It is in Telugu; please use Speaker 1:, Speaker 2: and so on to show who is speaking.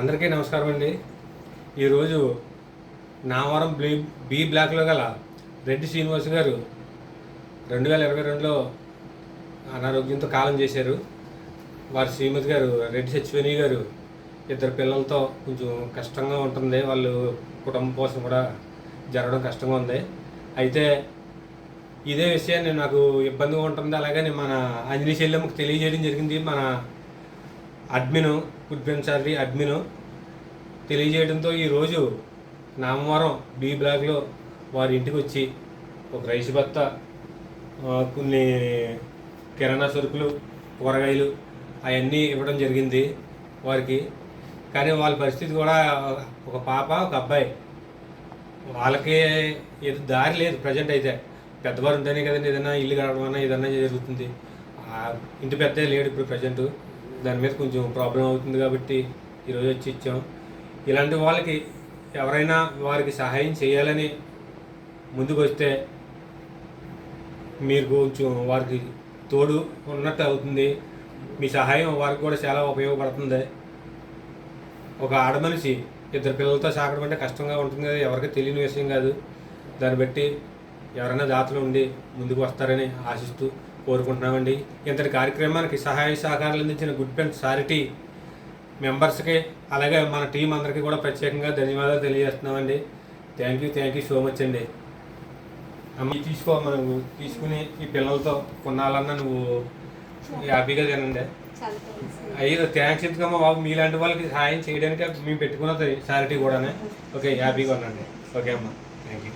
Speaker 1: అందరికీ నమస్కారం అండి. ఈరోజు నావరం బ్లీ బి బ్లాక్లో గల రెడ్డి శ్రీనివాస్ గారు రెండు వేల ఇరవై రెండులో అనారోగ్యంతో కాలం చేశారు. వారి శ్రీమతి గారు రెడ్డి సచివేణి గారు ఇద్దరు పిల్లలతో కొంచెం కష్టంగా ఉంటుంది. వాళ్ళు కుటుంబం కోసం కూడా జరగడం కష్టంగా ఉంది. అయితే ఇదే విషయాన్ని నాకు ఇబ్బందిగా ఉంటుంది. అలాగని మన అంజనీ చెల్లెమ్మకు తెలియజేయడం జరిగింది. మన అడ్మిను గుడ్బెన్సారి అడ్మిను తెలియజేయడంతో ఈరోజు నామవరం బి బ్లాక్లో వారి ఇంటికి వచ్చి ఒక రైసు బత్త కొన్ని కిరాణా సరుకులు కూరగాయలు అవన్నీ ఇవ్వడం జరిగింది వారికి. కానీ వాళ్ళ పరిస్థితి కూడా ఒక పాప ఒక అబ్బాయి. వాళ్ళకి ఏదో దారి లేదు ప్రజెంట్ అయితే. పెద్దవారు ఉంటేనే కదండి ఏదైనా ఇల్లు కడగడం అన్నా జరుగుతుంది. ఇంటి పెద్ద లేడు ఇప్పుడు ప్రజెంట్. దాని మీద కొంచెం ప్రాబ్లం అవుతుంది కాబట్టి ఈరోజు వచ్చి ఇచ్చాం. ఇలాంటి వాళ్ళకి ఎవరైనా వారికి సహాయం చేయాలని ముందుకు వస్తే మీరు కొంచెం వారికి తోడు ఉన్నట్టు అవుతుంది. మీ సహాయం వారికి కూడా చాలా ఉపయోగపడుతుంది. ఒక ఆడమనిషి ఇద్దరు పిల్లలతో సాగడం అంటే కష్టంగా ఉంటుంది కదా ఎవరికి తెలియని విషయం కాదు. దాన్ని బట్టి ఎవరైనా దాతలు ఉండి ముందుకు వస్తారని ఆశిస్తూ కోరుకుంటున్నామండి. ఇంతటి కార్యక్రమానికి సహాయ సహకారాలు అందించిన గుడ్ ఫ్రెండ్స్ సారిటీ మెంబర్స్కి అలాగే మన టీం అందరికీ కూడా ప్రత్యేకంగా ధన్యవాదాలు తెలియజేస్తున్నామండి. Thank you thank you so much అండి. అమ్మ తీసుకో మనం తీసుకుని ఈ పిల్లలతో కొన్నాళ్ళన్నా నువ్వు హ్యాపీగా తినండి. అయ్యో థ్యాంక్స్ ఎందుకమ్మా బాబు? మీలాంటి వాళ్ళకి సహాయం చేయడానికి మేము పెట్టుకున్నది చారిటీ కూడానే. ఓకే హ్యాపీగా ఉండండి. ఓకే అమ్మా థ్యాంక్ యూ.